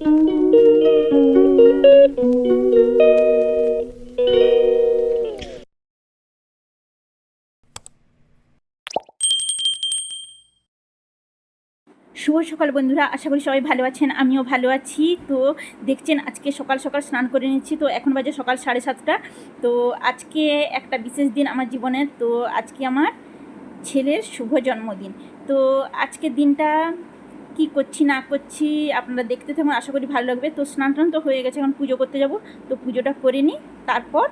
শুভ সকাল বন্ধুরা, আশা করি সবাই ভালো আছেন, আমিও ভালো আছি। তো দেখছেন, আজকে সকাল সকাল স্নান করে নিচ্ছি, তো এখন বাজে সকাল সাড়ে সাতটা। তো আজকে একটা বিশেষ দিন আমার জীবনের তো আজকে আমার ছেলের শুভ জন্মদিন। তো আজকের দিনটা কি করছি, না করছি, আপনারা দেখতে থাকুন, আশা করি ভালো লাগবে। তো স্নান টান তো হয়ে গেছে, এখন পুজো করতে যাব। তো পুজোটা করে নিই, তারপর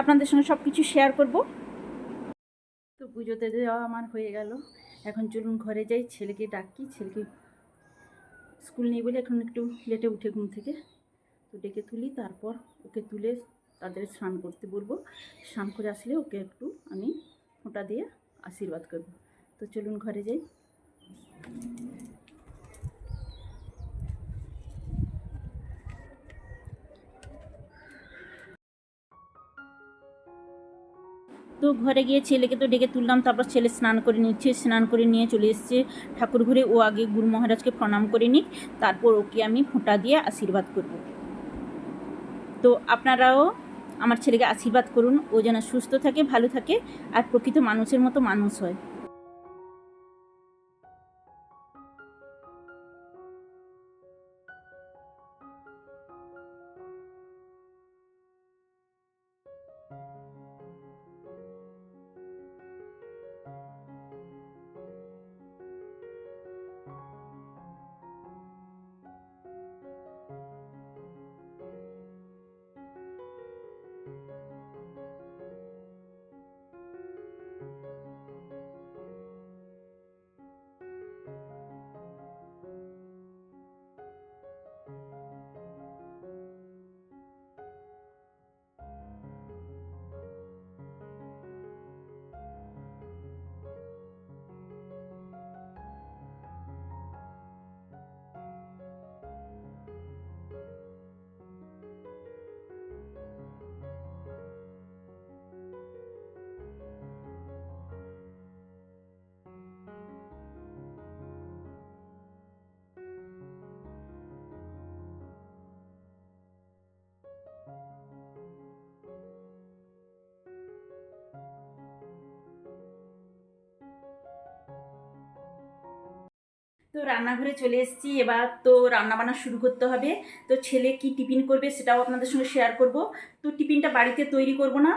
আপনাদের সঙ্গে সব কিছু শেয়ার করব। তো পুজোতে যাওয়া আমার হয়ে গেল। এখন চলুন ঘরে যাই, ছেলেকে ডাকি, ছেলেকে স্কুল নেই বলে এখন একটু লেটে উঠে ঘুম থেকে। তো ডেকে তুলি, তারপর ওকে তুলে তাদের স্নান করতে বলব। স্নান করে আসলে ওকে একটু আমি ফোঁটা দিয়ে আশীর্বাদ করব। তো চলুন ঘরে যাই। তো ঘরে গিয়ে ছেলেকে তো ডেকে তুললাম, তারপর ছেলে স্নান করে নিচ্ছে, স্নান করে নিয়ে চলে এসছে ঠাকুর ঘুরে ও আগে গুরু মহারাজকে প্রণাম করে নিক, তারপর ওকে আমি ফোঁটা দিয়ে আশীর্বাদ করব। তো আপনারাও আমার ছেলেকে আশীর্বাদ করুন, ও যেন সুস্থ থাকে, ভালো থাকে, আর প্রকৃত মানুষের মতো মানুষ হয়। তো রান্নাঘরে চলে এসেছি। এবার তো রান্না বান্না শুরু করতে হবে। তো ছেলে কি টিফিন করবে সেটাও আপনাদের সঙ্গে শেয়ার করব। তো টিফিনটা বাড়িতে তৈরি করব না,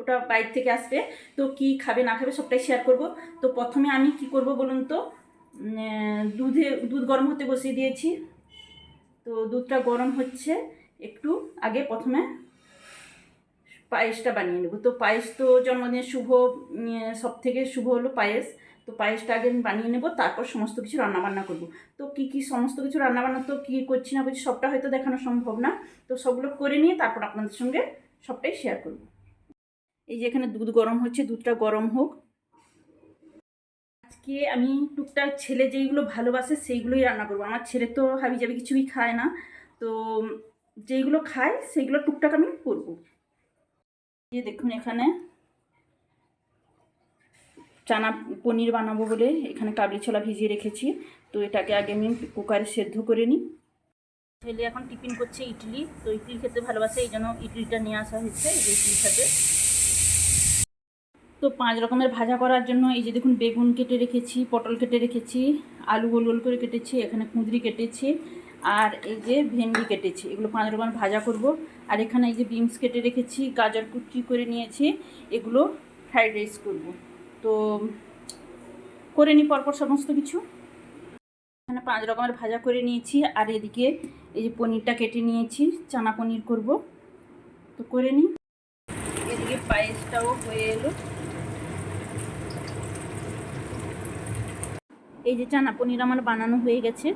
ওটা বাইরে থেকে আসবে। তো কি খাবে, না খাবে সবটাই শেয়ার করব। তো প্রথমে আমি কি করব বলুন তো? দুধে, দুধ গরম হতে বসিয়ে দিয়েছি। তো দুধটা গরম হচ্ছে, একটু আগে প্রথমে পায়েসটা বানিয়ে নেব। তো পায়েস তো জন্মদিনের শুভ সব থেকে শুভ হলো পায়েস। তো পায়েসটা আগে আমি বানিয়ে নেব, তারপর সমস্ত কিছু রান্নাবান্না করব। তো কি কি সমস্ত কিছু রান্নাবান্না, তো কী করছি না করছি সবটা হয়তো দেখানো সম্ভব না। তো সবগুলো করে নিয়ে তারপর আপনাদের সঙ্গে সবটাই শেয়ার করব। এই যে এখানে দুধ গরম হচ্ছে, দুধটা গরম হোক। আজকে আমি টুকটাক ছেলে যেইগুলো ভালোবাসে সেইগুলোই রান্না করব। আমার ছেলে তো হাবি যাবি কিছুই খায় না। তো যেইগুলো খায় সেইগুলো টুকটাক আমি করব। দেখুন এখানে চানা পনির বানাবো বলে এখানে কাবলি ছোলা ভিজিয়ে রেখেছি। তো এটাকে আগে আমি কুকারে সেদ্ধ করে নিই। ছেলে এখন টিফিন করছে ইডলি, তো ইডলি খেতে ভালোবাসে, এই জন্য ইডলিটা নিয়ে আসা হয়েছে, এই ইডলির সাথে। তো পাঁচ রকমের ভাজা করার জন্য এই যে দেখুন, বেগুন কেটে রেখেছি, পটল কেটে রেখেছি, আলু গোল গোল করে কেটেছি, এখানে কুঁদরি কেটেছি, আর এই যে ভেন্ডি কেটেছি। এগুলো পাঁচ রকমের ভাজা করব। আর এখানে এই যে বিনস কেটে রেখেছি, গাজর কুচি করে নিয়েছি, এগুলো ফ্রাইড রাইস করব। তো করে নিই পরপর সমস্ত কিছু। এখানে পাঁচ রকমের ভাজা করে নিয়েছি, আর এদিকে এই যে পনিরটা কেটে নিয়েছি, চানা পনির করব। তো করে নিই এদিকে পায়েসটাও হয়ে এলো। এই যে চানা পনির আমার বানানো হয়ে গেছে।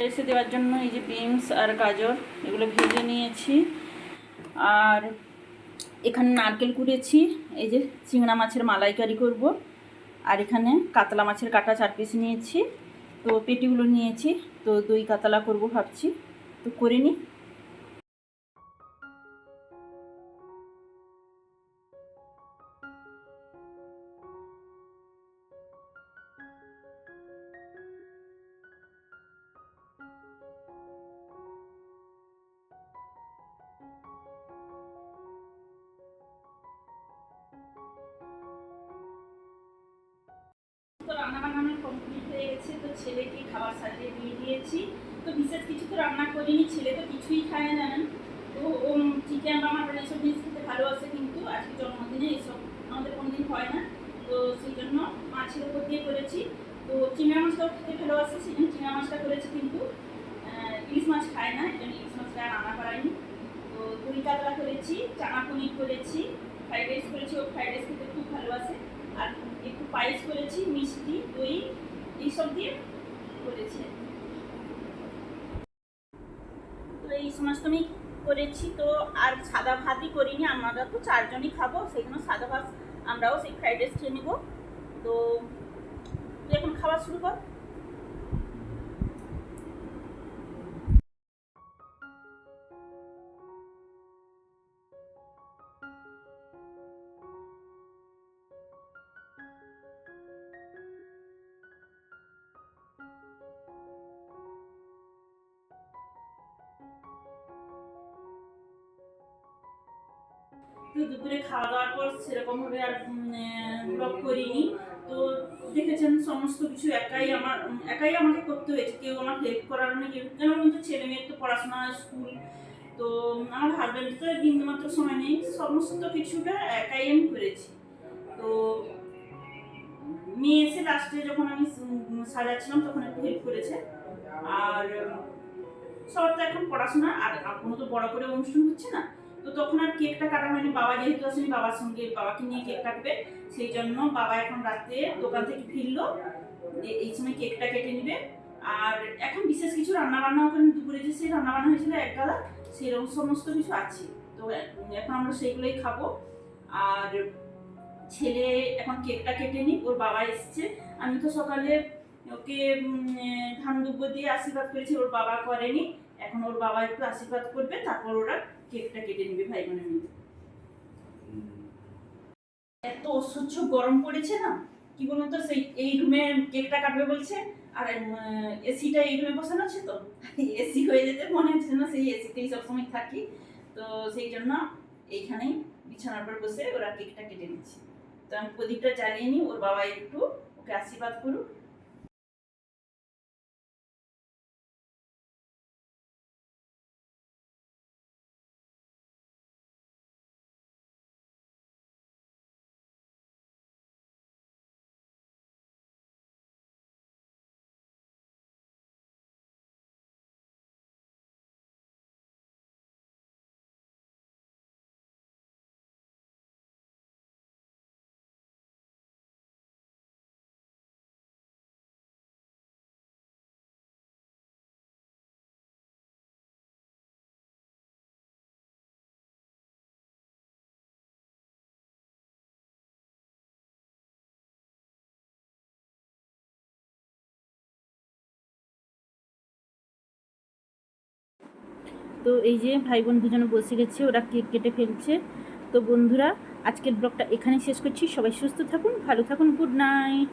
এসে দেওয়ার জন্য এই যে বিনস আর গাজর এগুলো ভেজে নিয়েছি। আর এখানে নারকেল কুড়েছি, এই যে চিংড়া মাছের মালাইকারি করব, আর এখানে কাতলা মাছের কাটা চার পিস নিয়েছি, তো পেটিগুলো নিয়েছি, তো দই কাতলা করব ভাবছি, তো করে নিই। আমার কমপ্লিট হয়ে গেছে। তো ছেলেকে খাবার সাজিয়ে দিয়ে দিয়েছি। তো বিশেষ কিছু তো রান্না করিনি, ছেলে তো কিছুই খায় না। জানেন তো ও চিকেন বা মাটন এইসব জিনিস খেতে ভালোবাসে কিন্তু আজকে জন্মদিনে এইসব আমাদের কোনোদিন হয় না। তো সেই জন্য মাছের উপর দিয়ে করেছি। তো চিংড়া মাছটাও খেতে ভালোবাসে, সেই জন্য চিংড়া মাছটা করেছি কিন্তু ইলিশ মাছ খায় না, এই জন্য ইলিশ মাছটা রান্না করাইনি তো দই কাতলা করেছি, চানা পনির করেছি, ফ্রাইড রাইস করেছি, ও ফ্রাইড রাইস খেতে খুব ভালোবাসে। পায়েস করেছি, মিষ্টি, দই, এইসব দিয়ে করেছি। তো এই সমস্ত আমি করেছি, তো আর সাদা ভাতই করিনি, আমরা তো চারজনই খাব, সেই জন্য সাদা ভাত আমরাও সেই ফ্রাইড রাইস খেয়ে নেব। তো, তুই এখন খাওয়া শুরু কর। তো দুপুরে খাওয়া দাওয়ার পর সেরকমভাবে আর ব্লগ করিনি। তো দেখেছেন, সমস্ত কিছু একাই আমার একাই আমাকে করতে হয়েছে। কেউ আমার হেল্প করার নেই, কেউ কেন বলুন তো, ছেলে মেয়ের তো পড়াশোনা স্কুল তো আমার হাজব্যান্ড তো বিন্দু মাত্র সময় নেই। সমস্ত কিছুটা একাই আমি করেছি। তো মেয়ে এসে লাস্টে যখন আমি সাজাচ্ছিলাম, তখন একটু হেল্প করেছে। আর, সবার তো এখন পড়াশোনা, আর আর কোনো তো বড় করে অনুষ্ঠান হচ্ছে না। তো তখন আর কেকটা কাটা হয়নি বাবা যেহেতু আসেনি বাবার সঙ্গে বাবাকে নিয়ে কেক কাটবে, সেই জন্য বাবা এখন রাত্রে দোকান থেকে ফিরলো এই সময় কেকটা কেটে নেবে। আর এখন বিশেষ কিছু রান্না বান্নাও করেন দুপুরে যে সেই রান্না বান্না হয়েছিল এক গাদা, সেরকম সমস্ত কিছু আছে। তো এখন আমরা সেগুলোই খাব। আর ছেলে এখন কেকটা কেটে নি ওর বাবা এসছে। আমি তো সকালে ওকে ধান দুব্ব দিয়ে আশীর্বাদ করেছি, ওর বাবা করেনি। এখন ওর বাবা একটু আশীর্বাদ করবে, তারপর ওরা কেকটা কেটে নিবে ভাই বোনে মিলে এত অসহ্য গরম পড়েছে না? কি বলুন তো সেই এই রুমে কেকটা কাটবে বলছে আর এসিটা এই রুমে বসানো আছে তো? এসি হয়ে যেতে মনে হচ্ছে না সেই এসিতেই সবসময় থাকি। তো সেই জন্য এইখানেই বিছানার পর বসে ওরা কেকটা কেটে নিচ্ছে। তো আমি প্রদীপটা জ্বালিয়ে নিই ওর বাবা একটু ওকে আশীর্বাদ করুক। তো এই যে ভাই বোন দুজনে বসে গেছে, ওরা কেক কেটে ফেলছে। তো বন্ধুরা, আজকের ব্লগটা এখানে শেষ করছি। সবাই সুস্থ থাকুন, ভালো থাকুন, গুড নাইট।